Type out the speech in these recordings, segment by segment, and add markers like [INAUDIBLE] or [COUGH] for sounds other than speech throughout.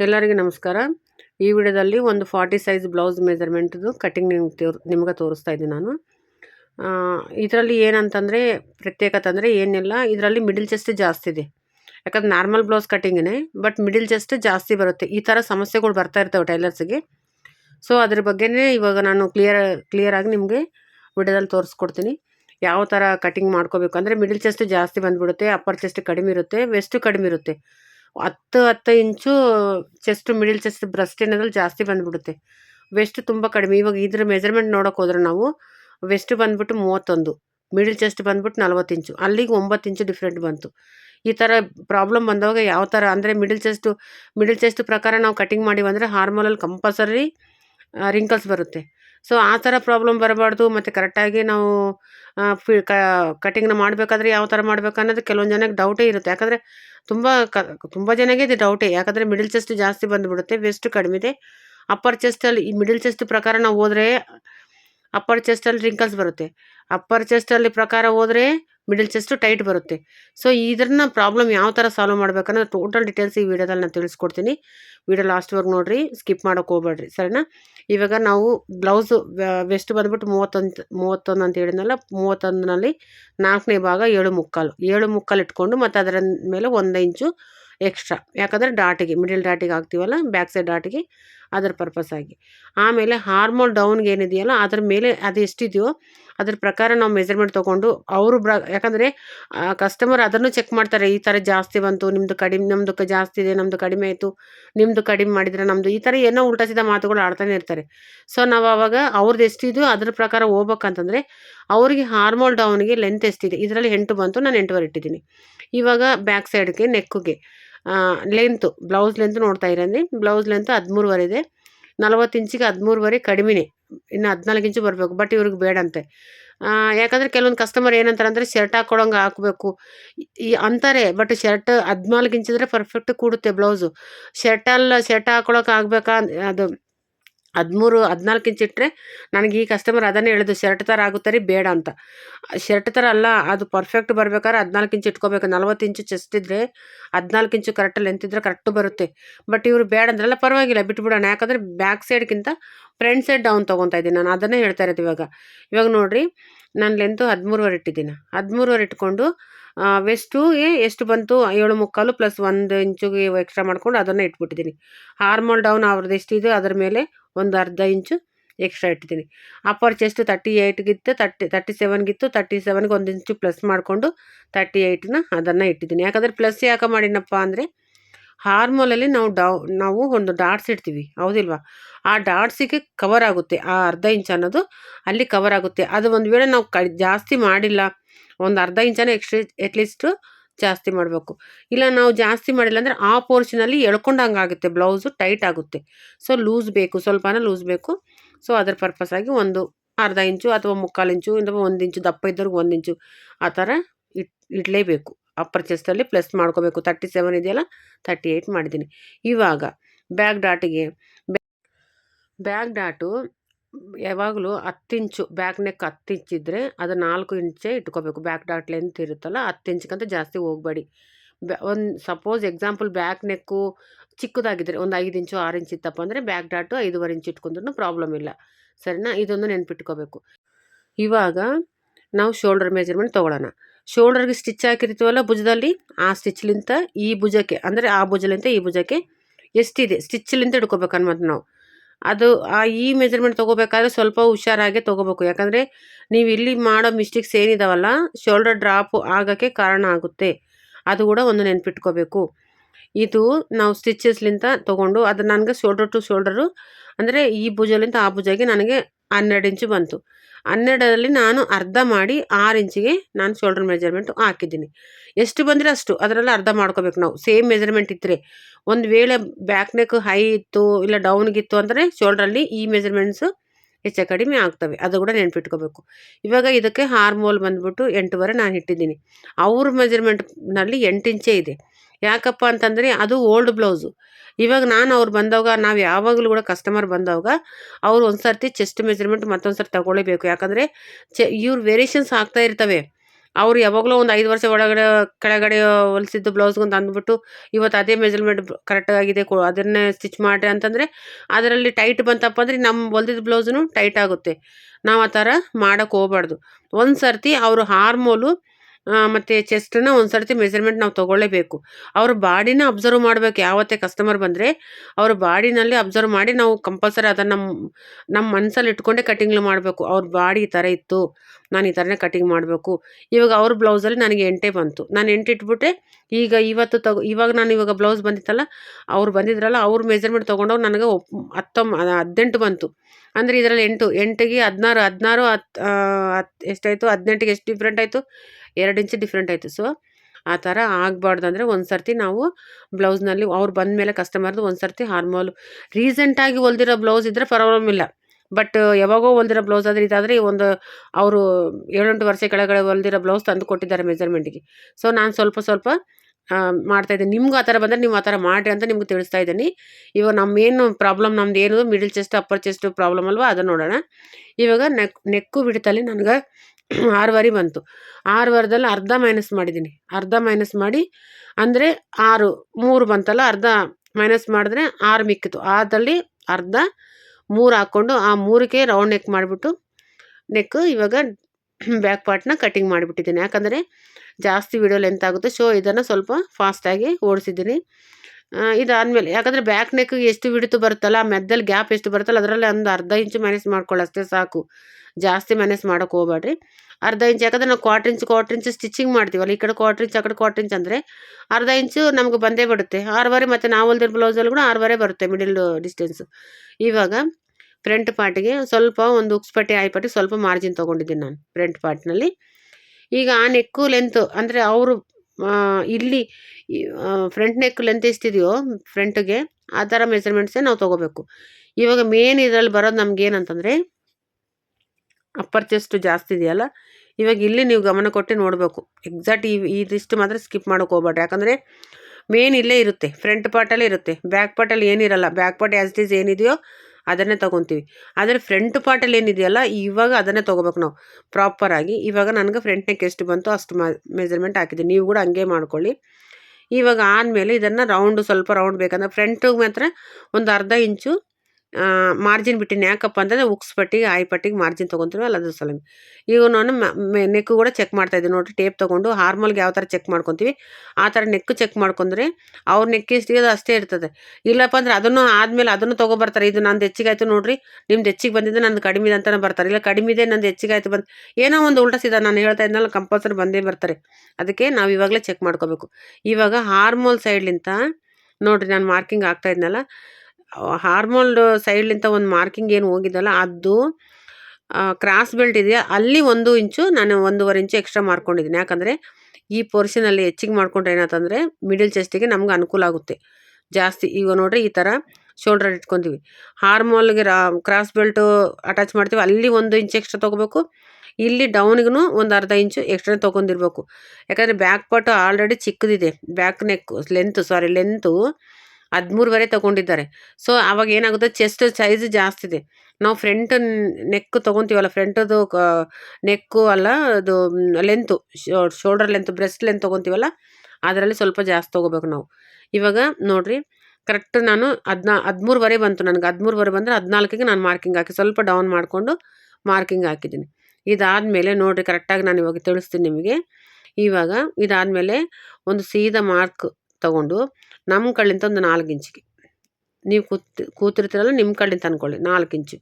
ಎಲ್ಲರಿಗೂ ನಮಸ್ಕಾರ. ಈ ವಿಡಿಯೋದಲ್ಲಿ ಒಂದು ಫಾರ್ಟಿ ಸೈಜ್ ಬ್ಲೌಸ್ ಮೆಜರ್ಮೆಂಟ್ದು ಕಟಿಂಗ್ ನಿಮ್ಗೆ ತೋರ್, ನಿಮ್ಗೆ ತೋರಿಸ್ತಾ ಇದ್ದೀನಿ ನಾನು. ಇದರಲ್ಲಿ ಏನಂತಂದರೆ ಪ್ರತ್ಯೇಕತೆ ಅಂದರೆ ಏನಿಲ್ಲ. ಇದರಲ್ಲಿ ಮಿಡಿಲ್ ಚೆಸ್ಟ್ ಜಾಸ್ತಿ ಇದೆ. ಯಾಕಂದ್ರೆ ನಾರ್ಮಲ್ ಬ್ಲೌಸ್ ಕಟಿಂಗೇ ಬಟ್ ಮಿಡಿಲ್ ಚೆಸ್ಟ್ ಜಾಸ್ತಿ ಬರುತ್ತೆ. ಈ ಥರ ಸಮಸ್ಯೆಗಳು ಬರ್ತಾ ಇರ್ತವೆ ಟೈಲರ್ಸ್ಗೆ. ಸೊ, ಅದ್ರ ಬಗ್ಗೆನೇ ಇವಾಗ ನಾನು ಕ್ಲಿಯರ್ ಕ್ಲಿಯರಾಗಿ ನಿಮಗೆ ವಿಡಿಯೋದಲ್ಲಿ ತೋರಿಸ್ಕೊಡ್ತೀನಿ. ಯಾವ ಥರ ಕಟ್ಟಿಂಗ್ ಮಾಡ್ಕೋಬೇಕು ಅಂದರೆ ಮಿಡಿಲ್ ಚೆಸ್ಟ್ ಜಾಸ್ತಿ ಬಂದುಬಿಡುತ್ತೆ, ಅಪ್ಪರ್ ಚೆಸ್ಟ್ ಕಡಿಮೆ ಇರುತ್ತೆ, ವೆಸ್ಟ್ ಕಡಿಮೆ ಇರುತ್ತೆ. ಹತ್ತು ಹತ್ತು ಇಂಚು ಚೆಸ್ಟ್ ಮಿಡಿಲ್ ಚೆಸ್ಟ್ ಬ್ರಸ್ಟ್ ಏನಾದ್ರಲ್ಲಿ ಜಾಸ್ತಿ ಬಂದುಬಿಡುತ್ತೆ. ವೆಸ್ಟ್ ತುಂಬ ಕಡಿಮೆ. ಇವಾಗ ಇದ್ರ ಮೆಜರ್ಮೆಂಟ್ ನೋಡೋಕೆ ಹೋದ್ರೆ ನಾವು ವೆಸ್ಟ್ ಬಂದ್ಬಿಟ್ಟು ಮೂವತ್ತೊಂದು ಮಿಡಿಲ್ ಚೆಸ್ಟ್ ಬಂದ್ಬಿಟ್ಟು ನಲ್ವತ್ತು ಇಂಚು, ಅಲ್ಲಿಗೆ ಒಂಬತ್ತು ಇಂಚು ಡಿಫ್ರೆಂಟ್ ಬಂತು. ಈ ಥರ ಪ್ರಾಬ್ಲಮ್ ಬಂದಾಗ ಯಾವ ಥರ ಅಂದರೆ ಮಿಡಿಲ್ ಚೆಸ್ಟು ಮಿಡಿಲ್ ಚೆಸ್ಟ್ ಪ್ರಕಾರ ನಾವು ಕಟಿಂಗ್ ಮಾಡಿವಂದರೆ ಹಾರ್ಮೋನಲ್ಲಿ ಕಂಪಲ್ಸರಿ ರಿಂಕಲ್ಸ್ ಬರುತ್ತೆ. ಸೊ ಆ ಥರ ಪ್ರಾಬ್ಲಮ್ ಬರಬಾರ್ದು. ಮತ್ತು ಕರೆಕ್ಟಾಗಿ ನಾವು ಫಿ ಕಟಿಂಗ್ನ ಮಾಡಬೇಕಾದ್ರೆ ಯಾವ ಥರ ಮಾಡ್ಬೇಕು ಅನ್ನೋದು ಕೆಲವೊಂದು ಜನಕ್ಕೆ ಡೌಟೇ ಇರುತ್ತೆ. ಯಾಕಂದರೆ ತುಂಬ ಕ, ತುಂಬ ಜನಕ್ಕೆ ಇದು ಡೌಟೇ ಯಾಕಂದರೆ ಮಿಡಿಲ್ ಚೆಸ್ಟ್ ಜಾಸ್ತಿ ಬಂದುಬಿಡುತ್ತೆ ವೆಸ್ಟ್ ಕಡಿಮೆ ಇದೆ. ಅಪ್ಪರ್ ಚೆಸ್ಟಲ್ಲಿ ಈ ಮಿಡಿಲ್ ಚೆಸ್ಟ್ ಪ್ರಕಾರ ನಾವು ಹೋದರೆ ಅಪ್ಪರ್ ಚೆಸ್ಟಲ್ಲಿ ರಿಂಕಲ್ಸ್ ಬರುತ್ತೆ. ಅಪ್ಪರ್ ಚೆಸ್ಟಲ್ಲಿ ಪ್ರಕಾರ ಹೋದರೆ ಮಿಡಲ್ ಚೆಸ್ಟು ಟೈಟ್ ಬರುತ್ತೆ. ಸೊ ಇದನ್ನ ಪ್ರಾಬ್ಲಮ್ ಯಾವ ಥರ ಸಾಲ್ವ್ ಮಾಡ್ಬೇಕನ್ನೋದು ಟೋಟಲ್ ಡೀಟೇಲ್ಸ್ ಈ ವಿಡಿಯೋದಲ್ಲಿ ನಾನು ತಿಳಿಸ್ಕೊಡ್ತೀನಿ. ವಿಡಿಯೋ ಲಾಸ್ಟ್ವರೆಗೆ ನೋಡಿರಿ ಸ್ಕಿಪ್ ಮಾಡೋಕೆ ಹೋಗ್ಬೇಡ್ರಿ. ಸರಿನಾ? ಇವಾಗ ನಾವು ಬ್ಲೌಸು ವೆಸ್ಟ್ ಬಂದ್ಬಿಟ್ಟು ಮೂವತ್ತೊಂದು ಮೂವತ್ತೊಂದು ಅಂತ ಹೇಳಿದ್ನಲ್ಲ ಮೂವತ್ತೊಂದರಲ್ಲಿ ನಾಲ್ಕನೇ ಭಾಗ ಏಳು ಮುಕ್ಕಾಲು. ಏಳು ಮುಕ್ಕಾಲು ಇಟ್ಕೊಂಡು ಮತ್ತು ಅದರ ಮೇಲೆ ಒಂದು ಇಂಚು ಎಕ್ಸ್ಟ್ರಾ ಯಾಕಂದರೆ ಡಾಟಿಗೆ ಮಿಡಿಲ್ ಡಾಟಿಗೆ ಹಾಕ್ತೀವಲ್ಲ ಬ್ಯಾಕ್ ಸೈಡ್ ಡಾಟಿಗೆ. ಅದರ ಪರ್ಪಸ್ ಆಗಿ. ಆಮೇಲೆ ಹಾರ್ಮೋನ್ ಡೌನ್ಗೆ ಏನಿದೆಯಲ್ಲ, ಅದ್ರ ಮೇಲೆ ಅದು ಎಷ್ಟಿದೆಯೋ, ಅದ್ರ ಪ್ರಕಾರ ನಾವು ಮೆಜರ್ಮೆಂಟ್ ತೊಗೊಂಡು ಅವರು ಬ್ರ, ಯಾಕಂದರೆ ಕಸ್ಟಮರ್ ಅದನ್ನು ಚೆಕ್ ಮಾಡ್ತಾರೆ. ಈ ಥರ ಜಾಸ್ತಿ ಬಂತು ನಿಮ್ಮದು ಕಡಿಮೆ ನಮ್ಮದು ಜಾಸ್ತಿ ಇದೆ ನಮ್ಮದು ಕಡಿಮೆ ಆಯಿತು ನಿಮ್ಮದು ಕಡಿಮೆ ಮಾಡಿದರೆ ನಮ್ಮದು ಈ ಥರ ಏನೋ ಉಲ್ಟಾಸಿದ ಮಾತುಗಳು ಆಡ್ತಾನೆ ಇರ್ತಾರೆ. ಸೊ ನಾವು ಆವಾಗ ಅವ್ರದ್ದು ಎಷ್ಟಿದೆಯೋ, ಅದ್ರ ಪ್ರಕಾರ ಹೋಗ್ಬೇಕಂತಂದರೆ, ಅವರಿಗೆ ಹಾರ್ಮೋನ್ ಡೌನ್ಗೆ ಲೆಂತ್ ಎಷ್ಟಿದೆ, ಇದರಲ್ಲಿ ಎಂಟು ಬಂತು, ನಾನು ಎಂಟುವರೆ ಇಟ್ಟಿದ್ದೀನಿ. ಇವಾಗ ಬ್ಯಾಕ್ ಸೈಡ್ಗೆ ನೆಕ್ಗೆ ಲೆಂತು ಬ್ಲೌಸ್ ಲೆಂತ್ ನೋಡ್ತಾ ಇರೋದು ಬ್ಲೌಸ್ ಲೆಂತ್ ಹದಿಮೂರುವರೆ ಇದೆ ನಲವತ್ತು ಇಂಚಿಗೆ ಹದಿಮೂರುವರೆ ಕಡಿಮೆನೇ ಇನ್ನು ಹದಿನಾಲ್ಕು ಇಂಚು ಬರಬೇಕು ಬಟ್ ಇವ್ರಿಗೆ ಬೇಡಂತೆ ಯಾಕಂದರೆ ಕೆಲವೊಂದು ಕಸ್ಟಮರ್ ಏನಂತಾರೆ ಅಂದರೆ ಶರ್ಟ್ ಹಾಕ್ಕೊಳಂಗೆ ಹಾಕಬೇಕು ಈ ಅಂತಾರೆ ಬಟ್ ಶರ್ಟ್ ಹದಿನಾಲ್ಕು ಇಂಚಿದ್ರೆ ಪರ್ಫೆಕ್ಟ್ ಕೂಡುತ್ತೆ ಬ್ಲೌಸು ಶರ್ಟಲ್ಲ ಶರ್ಟ್ ಹಾಕೊಳಕ್ಕೆ ಆಗಬೇಕಾ ಅದು ಹದಿಮೂರು, ಹದಿನಾಲ್ಕು ಇಂಚ್ ಇಟ್ಟರೆ ನನಗೆ ಈ ಕಸ್ಟಮರ್ ಅದನ್ನೇ ಹೇಳಿದ್ದು ಶರ್ಟ್ ಥರ ಆಗುತ್ತೆ ರೀ? ಬೇಡ ಅಂತ. ಶರ್ಟ್ ಥರ ಅಲ್ಲ, ಅದು ಪರ್ಫೆಕ್ಟ್ ಬರ್ಬೇಕಾದ್ರೆ ಹದಿನಾಲ್ಕು ಇಂಚ್ ಇಟ್ಕೋಬೇಕು. ನಲ್ವತ್ತು ಇಂಚು ಚೆಸ್ಟ್ ಇದ್ದರೆ ಹದಿನಾಲ್ಕು ಇಂಚು ಕರೆಕ್ಟ್ ಲೆಂತ್ ಇದ್ದರೆ ಕರೆಕ್ಟು ಬರುತ್ತೆ. ಬಟ್ ಇವರು ಬೇಡ ಅಂದ್ರಲ್ಲ, ಪರವಾಗಿಲ್ಲ, ಬಿಟ್ಬಿಡೋಣ. ಯಾಕಂದರೆ ಬ್ಯಾಕ್ ಸೈಡ್ಗಿಂತ ಫ್ರಂಟ್ ಸೈಡ್ ಡೌನ್ ತೊಗೊತಾ ಇದ್ದೀನಿ ನಾನು. ಅದನ್ನೇ ಹೇಳ್ತಾ ಇರೋದು ಇವಾಗ. ಇವಾಗ ನೋಡಿರಿ, ನಾನು ಲೆಂತು ಹದಿಮೂರುವರೆ ಇಟ್ಟಿದ್ದೀನಿ. ಹದಿಮೂರುವರೆ ಇಟ್ಕೊಂಡು ವೆಸ್ಟುಗೆ ಎಷ್ಟು ಬಂತು? ಏಳು ಮುಕ್ಕಾಲು ಪ್ಲಸ್ ಒಂದು ಇಂಚುಗೆ ಎಕ್ಸ್ಟ್ರಾ ಮಾಡ್ಕೊಂಡು ಅದನ್ನು ಇಟ್ಬಿಟ್ಟಿದ್ದೀನಿ. ಹಾರ್ಮೋಲ್ ಡೌನ್ ಅವ್ರದ್ದು ಎಷ್ಟಿದೆ? ಅದರ ಮೇಲೆ ಒಂದು ಅರ್ಧ ಇಂಚು ಎಕ್ಸ್ಟ್ರಾ ಇಟ್ಟಿದ್ದೀನಿ. ಅಪ್ಪರ್ ಚೆಸ್ಟ್ ತರ್ಟಿ ಏಯ್ಟ್ಗಿತ್ತು ತರ್ಟಿ ತರ್ಟಿ ಸೆವೆನ್ಗಿತ್ತು ತರ್ಟಿ ಸೆವೆನ್ಗೆ ಒಂದು ಇಂಚು ಪ್ಲಸ್ ಮಾಡಿಕೊಂಡು ತರ್ಟಿ ಏಯ್ಟ್ನ ಅದನ್ನು ಇಟ್ಟಿದ್ದೀನಿ. ಯಾಕಂದರೆ ಪ್ಲಸ್ ಯಾಕೆ ಮಾಡಿನಪ್ಪ ಅಂದರೆ ಹಾರ್ಮೋಲಲ್ಲಿ ನಾವು ಡಾವ್ ನಾವು ಒಂದು ಡಾಟ್ಸ್ ಇಡ್ತೀವಿ, ಹೌದಿಲ್ವಾ? ಆ ಡಾಟ್ಸಿಗೆ ಕವರ್ ಆಗುತ್ತೆ, ಆ ಅರ್ಧ ಇಂಚ್ ಅನ್ನೋದು ಅಲ್ಲಿ ಕವರ್ ಆಗುತ್ತೆ. ಅದು ಒಂದು ವೇಳೆ ನಾವು ಕ ಜಾಸ್ತಿ ಮಾಡಿಲ್ಲ, ಒಂದು ಅರ್ಧ ಇಂಚನ ಎಕ್ಸ್ಟ್ರಾ ಅಟ್ಲೀಸ್ಟು ಜಾಸ್ತಿ ಮಾಡಬೇಕು. ಇಲ್ಲ ನಾವು ಜಾಸ್ತಿ ಮಾಡಿಲ್ಲ ಅಂದರೆ ಆ ಪೋರ್ಷನಲ್ಲಿ ಎಳ್ಕೊಂಡಂಗೆ ಆಗುತ್ತೆ ಬ್ಲೌಸು ಟೈಟ್ ಆಗುತ್ತೆ. ಸೊ ಲೂಸ್ ಬೇಕು, ಸ್ವಲ್ಪನ ಲೂಸ್ ಬೇಕು. ಸೊ ಅದರ ಪರ್ಪಸ್ ಆಗಿ ಒಂದು ಅರ್ಧ ಇಂಚು ಅಥವಾ ಮುಕ್ಕಾಲು ಇಂಚು ಅಥವಾ ಒಂದು ಇಂಚು, ದಪ್ಪ ಇದ್ದವ್ರಿಗೆ ಒಂದು ಇಂಚು ಆ ಥರ ಇಟ್, ಇಡಲೇಬೇಕು. ಅಪ್ಪರ್ ಚೆಸ್ಟಲ್ಲಿ ಪ್ಲಸ್ ಮಾಡ್ಕೋಬೇಕು. ತರ್ಟಿ ಸೆವೆನ್ ಇದೆಯಲ್ಲ ತರ್ಟಿ ಏಯ್ಟ್ ಮಾಡಿದ್ದೀನಿ. ಇವಾಗ ಬ್ಯಾಗ್ ಡಾಟಿಗೆ ಬ್ಯಾಗ್ ಡಾಟು ಯಾವಾಗಲೂ ಹತ್ತು ಇಂಚು ಬ್ಯಾಕ್ ನೆಕ್ ಹತ್ತು ಇಂಚಿದ್ರೆ ಅದು ನಾಲ್ಕು ಇಂಚೇ ಇಟ್ಕೋಬೇಕು. ಬ್ಯಾಕ್ ಡಾಟ್ ಲೆಂತ್ ಇರುತ್ತಲ್ಲ ಹತ್ತು ಇಂಚ್ಗಿಂತ ಜಾಸ್ತಿ ಹೋಗಬೇಡಿ. ಬ್ಯಾ ಒಂದು ಸಪೋಸ್ ಎಕ್ಸಾಂಪಲ್ ಬ್ಯಾಕ್ ನೆಕ್ಕು ಚಿಕ್ಕದಾಗಿದ್ದರೆ ಒಂದು ಐದು ಇಂಚು ಆರು ಇಂಚ್ ಇತ್ತಪ್ಪ ಅಂದರೆ ಬ್ಯಾಕ್ ಡಾಟು ಐದುವರೆ ಇಂಚ್ ಇಟ್ಕೊಂಡ್ರೂ ಪ್ರಾಬ್ಲಮ್ ಇಲ್ಲ. ಸರಿನಾ? ಇದೊಂದು ನೆನ್ಪಿಟ್ಕೋಬೇಕು. ಇವಾಗ ನಾವು ಶೋಲ್ಡರ್ ಮೆಜರ್ಮೆಂಟ್ ತೊಗೊಳ್ಳೋಣ ಶೋಲ್ಡರ್ಗೆ ಸ್ಟಿಚ್ ಹಾಕಿರ್ತೀವಲ್ಲ ಭುಜದಲ್ಲಿ? ಆ ಸ್ಟಿಚ್ಲಿಂತ ಈ ಭುಜಕ್ಕೆ, ಅಂದರೆ ಆ ಭುಜಲಿಂತ ಈ ಭುಜಕ್ಕೆ ಎಷ್ಟಿದೆ? ಸ್ಟಿಚ್ಲಿಂತ ಹಿಡ್ಕೋಬೇಕು ಅನ್ಬೋದು ನಾವು. ಅದು ಆ ಈ ಮೆಜರ್ಮೆಂಟ್ ತೊಗೋಬೇಕಾದ್ರೆ ಸ್ವಲ್ಪ ಹುಷಾರಾಗೆ ತೊಗೋಬೇಕು. ಯಾಕಂದರೆ ನೀವು ಇಲ್ಲಿ ಮಾಡೋ ಮಿಸ್ಟೇಕ್ಸ್ ಏನಿದಾವಲ್ಲ ಶೋಲ್ಡರ್ ಡ್ರಾಪ್ ಆಗೋಕ್ಕೆ ಕಾರಣ ಆಗುತ್ತೆ. ಅದು ಕೂಡ ಒಂದು ನೆನ್ಪಿಟ್ಕೋಬೇಕು. ಇದು ನಾವು ಸ್ಟಿಚಸ್ಲಿಂತ ತೊಗೊಂಡು, ಅದು ನನಗೆ ಶೋಲ್ಡರ್ ಟು ಶೋಲ್ಡರು ಅಂದರೆ ಈ ಭುಜಲಿಂದ ಆ ಭುಜಗೆ ನನಗೆ ಹನ್ನೆರಡು ಇಂಚು ಬಂತು. ಹನ್ನೆರಡರಲ್ಲಿ ನಾನು ಅರ್ಧ ಮಾಡಿ ಆರು ಇಂಚಿಗೆ ನಾನು ಶೋಲ್ಡರ್ ಮೆಜರ್ಮೆಂಟು ಹಾಕಿದ್ದೀನಿ. ಎಷ್ಟು ಬಂದರೆ ಅಷ್ಟು, ಅದರಲ್ಲಿ ಅರ್ಧ ಮಾಡ್ಕೋಬೇಕು ನಾವು. ಸೇಮ್ ಮೆಜರ್ಮೆಂಟ್ ಇದ್ದರೆ ಒಂದು ವೇಳೆ ಬ್ಯಾಕ್ ನೆಕ್ ಹೈ ಇತ್ತು, ಇಲ್ಲ ಡೌನ್ಗಿತ್ತು ಅಂದರೆ ಶೋಲ್ಡ್ರಲ್ಲಿ ಈ ಮೆಜರ್ಮೆಂಟ್ಸು ಹೆಚ್ಚು ಕಡಿಮೆ ಆಗ್ತವೆ. ಅದು ಕೂಡ ನೆನ್ಪಿಟ್ಕೋಬೇಕು. ಇವಾಗ ಇದಕ್ಕೆ ಹಾರ್ಮೋಲ್ ಬಂದ್ಬಿಟ್ಟು ಎಂಟುವರೆ ನಾನು ಇಟ್ಟಿದ್ದೀನಿ. ಅವ್ರ ಮೆಜರ್ಮೆಂಟ್ನಲ್ಲಿ ಎಂಟು ಇಂಚೇ ಇದೆ. ಯಾಕಪ್ಪ ಅಂತಂದರೆ ಅದು ಓಲ್ಡ್ ಬ್ಲೌಸು ಇವಾಗ ನಾನು ಅವ್ರು ಬಂದಾಗ ನಾವು ಯಾವಾಗಲೂ ಕೂಡ ಕಸ್ಟಮರ್ ಬಂದಾಗ ಅವ್ರು ಒಂದು ಸರ್ತಿ ಚೆಸ್ಟ್ ಮೆಜರ್ಮೆಂಟ್ ಮತ್ತೊಂದು ಸರ್ತಿ ತಗೊಳ್ಳೇಬೇಕು ಯಾಕಂದರೆ ಚೆ, ಇವ್ರ ವೇರಿಯೇಷನ್ಸ್ ಆಗ್ತಾ ಇರ್ತವೆ. ಅವ್ರು ಯಾವಾಗಲೂ ಒಂದು ಐದು ವರ್ಷ ಒಳಗಡೆ, ಕೆಳಗಡೆ ಹೊಲಿಸಿದ್ದು ಬ್ಲೌಸ್ಗೆ ಅಂತ ಅಂದ್ಬಿಟ್ಟು ಇವತ್ತು ಅದೇ ಮೆಜರ್ಮೆಂಟ್ ಕರೆಕ್ಟಾಗಿದೆ ಕೊ ಅದನ್ನೇ ಸ್ಟಿಚ್ ಮಾಡಿರಿ ಅಂತಂದರೆ ಅದರಲ್ಲಿ ಟೈಟ್ ಬಂತಪ್ಪ ಅಂದರೆ ನಮ್ಮ ಹೊಲ್ದಿದ್ದ ಬ್ಲೌಸೂ ಟೈಟ್ ಆಗುತ್ತೆ. ನಾವು ಆ ಥರ ಮಾಡೋಕ್ಕೆ ಹೋಗ್ಬಾರ್ದು. ಒಂದು ಸರ್ತಿ ಅವರು ಹಾರ್ಮೋಲು ಮತ್ತು ಚೆಸ್ಟನ್ನ ಒಂದು ಸರ್ತಿ ಮೆಜರ್ಮೆಂಟ್ ನಾವು ತೊಗೊಳ್ಳೇಬೇಕು. ಅವ್ರ ಬಾಡಿನ ಅಬ್ಸರ್ವ್ ಮಾಡಬೇಕು. ಯಾವತ್ತೇ ಕಸ್ಟಮರ್ ಬಂದರೆ ಅವ್ರ ಬಾಡಿನಲ್ಲಿ ಅಬ್ಸರ್ವ್ ಮಾಡಿ ನಾವು ಕಂಪಲ್ಸರಿ ಅದನ್ನು ನಮ್ಮ ನಮ್ಮ ಮನಸ್ಸಲ್ಲಿ ಇಟ್ಕೊಂಡೇ ಕಟಿಂಗ್ಲು ಮಾಡಬೇಕು. ಅವ್ರ ಬಾಡಿ ಈ ಥರ ಇತ್ತು, ನಾನು ಈ ಥರನೇ ಕಟಿಂಗ್ ಮಾಡಬೇಕು. ಇವಾಗ ಅವ್ರ ಬ್ಲೌಸಲ್ಲಿ ನನಗೆ ಎಂಟೇ ಬಂತು. ನಾನು ಎಂಟು ಇಟ್ಬಿಟ್ಟೆ, ಈಗ ಇವತ್ತು ತಗೊ, ಇವಾಗ ನಾನು ಇವಾಗ ಬ್ಲೌಸ್ ಬಂದಿತ್ತಲ್ಲ, ಅವ್ರು ಬಂದಿದ್ರಲ್ಲ, ಅವ್ರ ಮೆಜರ್ಮೆಂಟ್ ತೊಗೊಂಡವ್ರು ನನಗೆ ಒಪ್ ಹತ್ತೊಂಬ ಹದಿನೆಂಟು ಬಂತು. ಅಂದರೆ ಇದರಲ್ಲಿ ಎಂಟು, ಎಂಟಿಗೆ ಹದಿನಾರು ಹದಿನಾರು ಹತ್ತು ಹತ್ತು ಎಷ್ಟಾಯಿತು? ಹದಿನೆಂಟಿಗೆ ಎಷ್ಟು ಡಿಫ್ರೆಂಟ್ ಆಯಿತು? ಎರಡು ಇಂಚು ಡಿಫ್ರೆಂಟ್ ಆಯಿತು. ಸೊ ಆ ಥರ ಆಗಬಾರ್ದು ಅಂದರೆ ಒಂದು ಸರ್ತಿ ನಾವು ಬ್ಲೌಸ್ನಲ್ಲಿ ಅವ್ರು ಬಂದ ಮೇಲೆ ಕಸ್ಟಮರ್ದು ಒಂದು ಸರ್ತಿ ಹಾರ್ಮೋಲ್ ರೀಸೆಂಟಾಗಿ ಹೊಲ್ದಿರೋ ಬ್ಲೌಸ್ ಇದ್ದರೆ ಪ್ರಾಬ್ಲಮ್ ಇಲ್ಲ ಬಟ್ ಯಾವಾಗೋ ಹೊಲ್ದಿರೋ ಬ್ಲೌಸ್ ಆದರೆ ಇದಾದರೆ ಒಂದು ಅವರು ಏಳೆಂಟು ವರ್ಷ ಕೆಳಗಡೆ ಹೊಲ್ದಿರೋ ಬ್ಲೌಸ್ ತಂದು ಕೊಟ್ಟಿದ್ದಾರೆ ಮೆಜರ್ಮೆಂಟಿಗೆ. ಸೊ ನಾನು ಸ್ವಲ್ಪ ಸ್ವಲ್ಪ ಮಾಡ್ತಾಯಿದ್ದೀನಿ ನಿಮ್ಗೂ ಆ ಥರ ಬಂದರೆ ನೀವು ಆ ಥರ ಮಾಡಿರಿ ಅಂತ ನಿಮ್ಗೆ ತಿಳಿಸ್ತಾ ಇದ್ದೀನಿ. ಇವಾಗ ನಮ್ಮೇನು ಪ್ರಾಬ್ಲಮ್, ನಮ್ದು ಏನು, middle chest, upper chest problem ಅಲ್ವಾ ಅದನ್ನು ನೋಡೋಣ. ಇವಾಗ ನೆಕ್, ನೆಕ್ಕು ಬಿಡ್ತಲ್ಲಿ ನನಗೆ [CLEARS THROAT] ಆರುವರೆ ಬಂತು. ಆರು ವಾರದಲ್ಲಿ ಅರ್ಧ ಮೈನಸ್ ಮಾಡಿದ್ದೀನಿ ಅರ್ಧ ಮೈನಸ್ ಮಾಡಿ, ಅಂದರೆ ಆರು, ಮೂರು ಬಂತಲ್ಲ, ಅರ್ಧ ಮೈನಸ್ ಮಾಡಿದ್ರೆ ಆರು ಮಿಕ್ಕಿತು. ಆದಲ್ಲಿ ಅರ್ಧ ಮೂರು ಹಾಕ್ಕೊಂಡು ಆ ಮೂರಕ್ಕೆ ರೌಂಡ್ ನೆಕ್ ಮಾಡಿಬಿಟ್ಟು ನೆಕ್ ಇವಾಗ [CLEARS THROAT] ಬ್ಯಾಕ್ ಪಾರ್ಟ್ನ ಕಟಿಂಗ್ ಮಾಡಿಬಿಟ್ಟಿದ್ದೀನಿ. ಯಾಕಂದರೆ ಜಾಸ್ತಿ ವಿಡಿಯೋ ಲೆಂತ್ ಆಗುತ್ತೆ. ಸೊ ಇದನ್ನು ಸ್ವಲ್ಪ ಫಾಸ್ಟಾಗಿ ಓಡಿಸಿದ್ದೀನಿ. ಇದಾದಮೇಲೆ, ಯಾಕಂದರೆ ಬ್ಯಾಕ್ ನೆಕ್ಗೆ ಎಷ್ಟು ವಿಡಿತು ಬರುತ್ತಲ್ಲ ಆ ಮೆದ್ದಲ್ಲಿ ಗ್ಯಾಪ್ ಎಷ್ಟು ಬರುತ್ತಲ್ಲ, ಅದರಲ್ಲಿ ಒಂದು ಅರ್ಧ ಇಂಚು ಮೈನಸ್ ಮಾಡ್ಕೊಳ್ಳೋಷ್ಟೇ ಸಾಕು. ಜಾಸ್ತಿ ಮ್ಯಾನೇಜ್ ಮಾಡೋಕೆ ಹೋಗ್ಬೇಡ್ರಿ. ಅರ್ಧ ಇಂಚ್ ಯಾಕಂದ್ರೆ ನಾವು quarter inch quarter inch stitching ಮಾಡ್ತೀವಲ್ಲ, ಈ ಕಡೆ ಕ್ವಾರ್ಟರ್ ಇಂಚ್ ಆ ಕಡೆ ಕ್ವಾರ್ಟರ್ ಇಂಚ್ ಅಂದರೆ ಅರ್ಧ ಇಂಚು ನಮ್ಗೆ ಬಂದೇ ಬಿಡುತ್ತೆ ಆರೂವರೆ ಮತ್ತು ನಾವು ಹೊಲ್ದಿರೋ ಬ್ಲೌಸಲ್ಲಿ ಕೂಡ ಆರುವರೆ ಬರುತ್ತೆ ಮಿಡಿಲ್ ಡಿಸ್ಟೆನ್ಸು ಇವಾಗ ಫ್ರಂಟ್ ಪಾರ್ಟಿಗೆ ಸ್ವಲ್ಪ ಒಂದು ಉಕ್ಸ್ಪಟ್ಟಿ ಆಯ್ಪಟ್ಟಿ ಸ್ವಲ್ಪ ಮಾರ್ಜಿನ್ ತೊಗೊಂಡಿದ್ದೀನಿ ನಾನು ಫ್ರಂಟ್ ಪಾರ್ಟ್ನಲ್ಲಿ ಈಗ ಆ ನೆಕ್ಕು ಲೆಂತ್ ಅಂದರೆ ಅವರು ಇಲ್ಲಿ ಫ್ರಂಟ್ ನೆಕ್ ಲೆಂತ್ ಎಷ್ಟಿದೆಯೋ ಫ್ರಂಟ್ಗೆ ಆ ಥರ ಮೆಜರ್ಮೆಂಟ್ಸೇ ನಾವು ತೊಗೋಬೇಕು. ಇವಾಗ ಮೇನ್ ಇದರಲ್ಲಿ ಬರೋದು ನಮ್ಗೆ ಏನಂತಂದರೆ ಅಪ್ಪರ್ ಚೆಸ್ಟ್ ಜಾಸ್ತಿ ಇದೆಯಲ್ಲ? ಇವಾಗ ಇಲ್ಲಿ ನೀವು ಗಮನ ಕೊಟ್ಟು ನೋಡಬೇಕು. ಎಕ್ಸಾಕ್ಟ್ ಈ ಇದಿಷ್ಟು ಮಾತ್ರ ಸ್ಕಿಪ್ ಮಾಡೋಕೆ ಹೋಗ್ಬೇಡ್ರಿ. ಯಾಕಂದರೆ ಮೇನ್ ಇಲ್ಲೇ ಇರುತ್ತೆ. ಫ್ರಂಟ್ ಪಾರ್ಟಲ್ಲೇ ಇರುತ್ತೆ. ಬ್ಯಾಕ್ ಪಾರ್ಟಲ್ಲಿ ಏನಿರಲ್ಲ. Back part as it is ಏನಿದೆಯೋ ಅದನ್ನೇ ತೊಗೊತೀವಿ. ಆದರೆ ಫ್ರಂಟ್ ಪಾರ್ಟಲ್ಲಿ ಏನಿದೆಯಲ್ಲ, ಇವಾಗ ಅದನ್ನೇ ತೊಗೋಬೇಕು ನಾವು. ಪ್ರಾಪರಾಗಿ ಇವಾಗ ನನಗೆ ಫ್ರಂಟ್ ನೆಕ್ ಎಷ್ಟು ಬಂತು, ಅಷ್ಟು ಮೆಜರ್ಮೆಂಟ್ ಹಾಕಿದ್ದೀನಿ. ನೀವು ಕೂಡ ಹಂಗೆ ಮಾಡ್ಕೊಳ್ಳಿ. ಇವಾಗ ಆದಮೇಲೆ ಇದನ್ನು ರೌಂಡು ಸ್ವಲ್ಪ ರೌಂಡ್ ಬೇಕಂದ್ರೆ ಫ್ರಂಟಿಗೆ ಮಾತ್ರ ಒಂದು ಅರ್ಧ ಇಂಚು ಮಾರ್ಜಿನ್ ಬಿಟ್ಟಿನಿ. ಯಾಕಪ್ಪ ಅಂತಂದರೆ ಉಕ್ಸ್ ಪಟ್ಟಿಗೆ, ಆಯ್ ಪಟ್ಟಿಗೆ ಮಾರ್ಜಿನ್ ತೊಗೊತೀವಿ ಅಲ್ಲ ಅದ್ರ ಸಲ ಈಗ ನಾನು ನೆಕ್ಕು ಕೂಡ ಚೆಕ್ ಮಾಡ್ತಾಯಿದ್ದೆ ನೋಡಿರಿ ಟೇಪ್ ತೊಗೊಂಡು ಹಾರ್ಮಲ್ಗೆ ಯಾವ ಥರ ಚೆಕ್ ಮಾಡ್ಕೊತೀವಿ? ಆ ಥರ ನೆಕ್ ಚೆಕ್ ಮಾಡ್ಕೊಂಡ್ರೆ ಅವ್ರ ನೆಕ್ ಅದು ಅಷ್ಟೇ ಇರ್ತದೆ. ಇಲ್ಲಪ್ಪ ಅಂದ್ರೆ ಅದನ್ನು ಆದಮೇಲೆ ಅದನ್ನು ತೊಗೊಬರ್ತಾರೆ. ಇದು ನಂದು ಹೆಚ್ಚಿಗೆ ಆಯಿತು ನೋಡಿರಿ. ನಿಮ್ದು ಹೆಚ್ಚಿಗೆ ಬಂದಿದ್ದು ನಂದು ಕಡಿಮೆ ಇದೆ ಅಂತಲೇ ಬರ್ತಾರೆ. ಇಲ್ಲ, ಕಡಿಮೆ ಇದೆ, ನಂದು ಹೆಚ್ಚಿಗೆ ಆಯಿತು ಬಂದು, ಏನೋ ಒಂದು ಉಲ್ಟಾ ಸೀದಾ ನಾನು ಹೇಳ್ತಾ ಇದ್ನಲ್ಲ ಕಂಪಲ್ಸರಿ ಬಂದೇ ಬರ್ತಾರೆ. ಅದಕ್ಕೆ ನಾವು ಇವಾಗಲೇ ಚೆಕ್ ಮಾಡ್ಕೋಬೇಕು. ಇವಾಗ ಹಾರ್ಮೋಲ್ ಸೈಡ್ಲಿಂತ ನೋಡಿರಿ, ನಾನು ಮಾರ್ಕಿಂಗ್ ಆಗ್ತಾ ಇದ್ನಲ್ಲ ಹಾರ್ಮೋಲ್ ಸೈಡ್ಲಿಂತ ಒಂದು ಮಾರ್ಕಿಂಗ್ ಏನು ಹೋಗಿದ್ದಲ್ಲ, ಅದು ಕ್ರಾಸ್ ಬೆಲ್ಟ್ ಇದೆಯಾ? ಅಲ್ಲಿ ಒಂದು ಇಂಚು ನಾನು ಒಂದೂವರೆ ಇಂಚು ಎಕ್ಸ್ಟ್ರಾ ಮಾಡ್ಕೊಂಡಿದ್ದೀನಿ ಯಾಕಂದರೆ ಈ ಪೋರ್ಷನಲ್ಲಿ ಹೆಚ್ಚಿಗೆ ಮಾಡ್ಕೊಂಡ್ರೆ ಏನಾಯ್ತಂದರೆ ಮಿಡಿಲ್ ಚೆಸ್ಟಿಗೆ ನಮ್ಗೆ ಅನುಕೂಲ ಆಗುತ್ತೆ. ಜಾಸ್ತಿ, ಈಗ ನೋಡ್ರಿ ಈ ಥರ ಶೋಲ್ಡ್ರ್ ಇಟ್ಕೊತೀವಿ. ಹಾರ್ಮೋಲ್ಗೆ ರಾ ಕ್ರಾಸ್ ಬೆಲ್ಟು ಅಟ್ಯಾಚ್ ಮಾಡ್ತೀವಿ. ಅಲ್ಲಿ ಒಂದು ಇಂಚು ಎಕ್ಸ್ಟ್ರಾ ತೊಗೋಬೇಕು. ಇಲ್ಲಿ ಡೌನ್ಗೂ ಒಂದು ಅರ್ಧ ಇಂಚು ಎಕ್ಸ್ಟ್ರಾ ತೊಗೊಂಡಿರ್ಬೇಕು. ಯಾಕಂದರೆ back part already ಚಿಕ್ಕದಿದೆ. Back neck length sorry length ಹದಿಮೂರುವರೆ ತೊಗೊಂಡಿದ್ದಾರೆ. ಸೊ ಆವಾಗ ಏನಾಗುತ್ತೆ? ಚೆಸ್ಟ್ ಸೈಜ್ ಜಾಸ್ತಿ ಇದೆ. ನಾವು ಫ್ರಂಟ್ ನೆಕ್ ತೊಗೊತೀವಲ್ಲ ಫ್ರಂಟದು ನೆಕ್ಕು ಅಲ್ಲ, ಅದು length shoulder length breast length ತೊಗೊತೀವಲ್ಲ, ಅದರಲ್ಲಿ ಸ್ವಲ್ಪ ಜಾಸ್ತಿ ತೊಗೋಬೇಕು ನಾವು. ಇವಾಗ ನೋಡಿರಿ ಕರೆಕ್ಟ್ ನಾನು ಹದಿನಾ, ಹದಿಮೂರುವರೆ ಬಂತು ನನಗೆ. ಹದಿಮೂರುವರೆ ಬಂದರೆ ಹದಿನಾಲ್ಕಿಗೆ ನಾನು ಮಾರ್ಕಿಂಗ್ ಹಾಕಿ, ಸ್ವಲ್ಪ ಡೌನ್ ಮಾಡಿಕೊಂಡು ಮಾರ್ಕಿಂಗ್ ಹಾಕಿದ್ದೀನಿ. ಇದಾದಮೇಲೆ ನೋಡಿರಿ ಕರೆಕ್ಟಾಗಿ ನಾನು ಇವಾಗ ತಿಳಿಸ್ತೀನಿ ನಿಮಗೆ. ಇವಾಗ ಇದಾದಮೇಲೆ ಒಂದು ಸೀದಾ ಮಾರ್ಕ್ ತೊಗೊಂಡು ನಮ್ಮ ಕಳ್ಳಿಂತ ಒಂದು ನಾಲ್ಕು ಇಂಚಿಗೆ. ನೀವು ಕೂತ್, ಕೂತಿರ್ತೀರಲ್ಲ ನಿಮ್ಮ ಕಡೆಯಿಂದ ಅಂದ್ಕೊಳ್ಳಿ ನಾಲ್ಕು ಇಂಚು.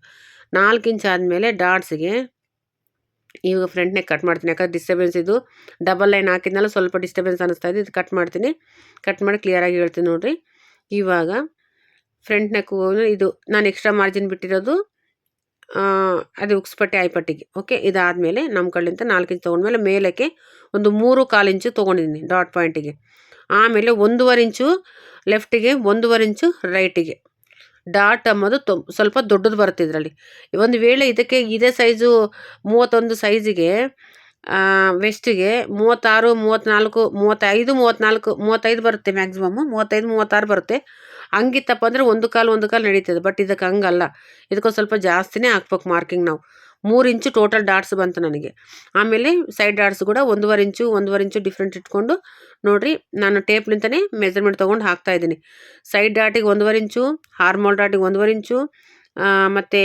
ನಾಲ್ಕು ಇಂಚು ಆದಮೇಲೆ ಡಾಟ್ಸಿಗೆ ಇವಾಗ ಫ್ರಂಟ್ ನೆಕ್ ಕಟ್ ಮಾಡ್ತೀನಿ. ಯಾಕಂದ್ರೆ ಡಿಸ್ಟರ್ಬೆನ್ಸ್ ಇದು ಡಬಲ್ ಲೈನ್ ಹಾಕಿದ್ನಲ್ಲ ಸ್ವಲ್ಪ ಡಿಸ್ಟರ್ಬೆನ್ಸ್ ಅನ್ನಿಸ್ತಾ ಇದೆ, ಇದು ಕಟ್ ಮಾಡ್ತೀನಿ. ಕಟ್ ಮಾಡಿ ಕ್ಲಿಯರಾಗಿ ಹೇಳ್ತೀನಿ ನೋಡಿರಿ. ಇವಾಗ ಫ್ರಂಟ್ ನೆಕ್ಕು ಇದು ನಾನು ಎಕ್ಸ್ಟ್ರಾ ಮಾರ್ಜಿನ್ ಬಿಟ್ಟಿರೋದು ಅದು ಉಕ್ಸ್ಪಟ್ಟೆ ಐಪಟ್ಟಿಗೆ, ಓಕೆ? ಇದಾದಮೇಲೆ ನಮ್ಮ ಕಡೆಯಿಂದ ನಾಲ್ಕು ಇಂಚು ತೊಗೊಂಡ್ಮೇಲೆ ಮೇಲಕ್ಕೆ ಒಂದು ಮೂರು ಕಾಲು ಇಂಚು ತೊಗೊಂಡಿದ್ದೀನಿ ಡಾಟ್ ಪಾಯಿಂಟಿಗೆ. ಆಮೇಲೆ ಒಂದೂವರೆ ಇಂಚು ಲೆಫ್ಟಿಗೆ, ಒಂದೂವರೆ ಇಂಚು ರೈಟಿಗೆ. ಡಾಟ್ ಅಂಬೋದು ತೊ, ಸ್ವಲ್ಪ ದೊಡ್ಡದು ಬರುತ್ತೆ ಇದರಲ್ಲಿ. ಒಂದು ವೇಳೆ ಇದಕ್ಕೆ ಇದೇ ಸೈಜು ಮೂವತ್ತೊಂದು ಸೈಜಿಗೆ ವೆಸ್ಟಿಗೆ ಮೂವತ್ತಾರು ಮೂವತ್ತ್ನಾಲ್ಕು ಮೂವತ್ತೈದು ಮೂವತ್ತ್ನಾಲ್ಕು ಮೂವತ್ತೈದು ಬರುತ್ತೆ ಮ್ಯಾಕ್ಸಿಮಮ್ಮು. ಮೂವತ್ತೈದು, ಮೂವತ್ತಾರು ಬರುತ್ತೆ. ಹಂಗಿತ್ತಪ್ಪ ಅಂದರೆ ಒಂದು ಕಾಲು ಒಂದು ಕಾಲು ನಡೀತದೆ. ಬಟ್ ಇದಕ್ಕೆ ಹಂಗಲ್ಲ. ಇದಕ್ಕೊಂದು ಸ್ವಲ್ಪ ಜಾಸ್ತಿನೇ ಹಾಕ್ಬೇಕು ಮಾರ್ಕಿಂಗ್ ನಾವು. ಮೂರು ಇಂಚು ಟೋಟಲ್ ಡಾಟ್ಸ್ ಬಂತು ನನಗೆ. ಆಮೇಲೆ ಸೈಡ್ ಡಾಟ್ಸ್ ಕೂಡ ಒಂದೂವರೆ ಇಂಚು ಒಂದೂವರೆ ಇಂಚು ಡಿಫ್ರೆಂಟ್ ಇಟ್ಕೊಂಡು ನೋಡಿರಿ, ನಾನು ಟೇಪ್ನಿಂದನೇ ಮೆಜರ್ಮೆಂಟ್ ತೊಗೊಂಡು ಹಾಕ್ತಾ ಇದ್ದೀನಿ. ಸೈಡ್ ಡಾಟಿಗೆ ಒಂದೂವರೆ ಇಂಚು ಹಾರ್ಮೋಲ್ ಡಾಟಿಗೆ ಒಂದೂವರೆ ಇಂಚು ಮತ್ತು